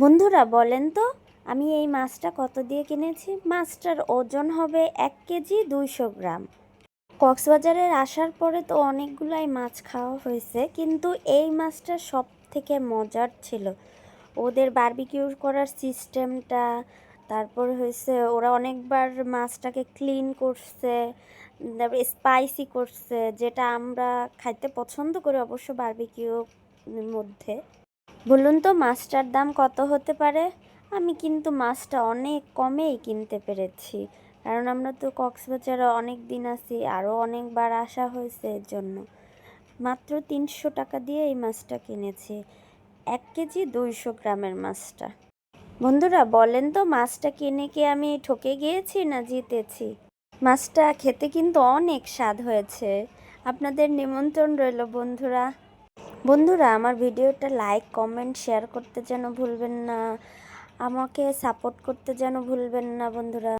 বন্ধুরা, বলেন তো, আমি এই মাছটা কত দিয়ে কিনেছি? মাছটার ওজন হবে এক কেজি দুইশো গ্রাম। কক্সবাজারের আসার পরে তো অনেকগুলাই মাছ খাওয়া হয়েছে, কিন্তু এই মাছটা সব থেকে মজার ছিল। ওদের বার্বিকিউর করার সিস্টেমটা তারপর হয়েছে ওরা অনেকবার মাছটাকে ক্লিন করছে, তারপর স্পাইসি করছে, যেটা আমরা খাইতে পছন্দ করি অবশ্য বারবিকিউ মধ্যে। বলুন তো মাছটার দাম কত হতে পারে? আমি কিন্তু মাছটা অনেক কমেই কিনতে পেরেছি। কারণ আমরা তো কক্সবাজারে অনেক দিন আছি, আরও অনেকবার আসা হয়েছে এর জন্য। মাত্র তিনশো টাকা দিয়ে এই মাছটা কিনেছি। এক কেজি দুইশো গ্রামের মাছটা। বন্ধুরা, বলেন তো মাছটা কিনে কি আমি ঠকে গিয়েছি না জিতেছি? মাছটা খেতে কিন্তু অনেক স্বাদ হয়েছে। আপনাদের নিমন্ত্রণ রইল বন্ধুরা। বন্ধুরা, আমার ভিডিওটা লাইক কমেন্ট শেয়ার করতে যেন ভুলবেন না। আমাকে সাপোর্ট করতে যেন ভুলবেন না, বন্ধুরা।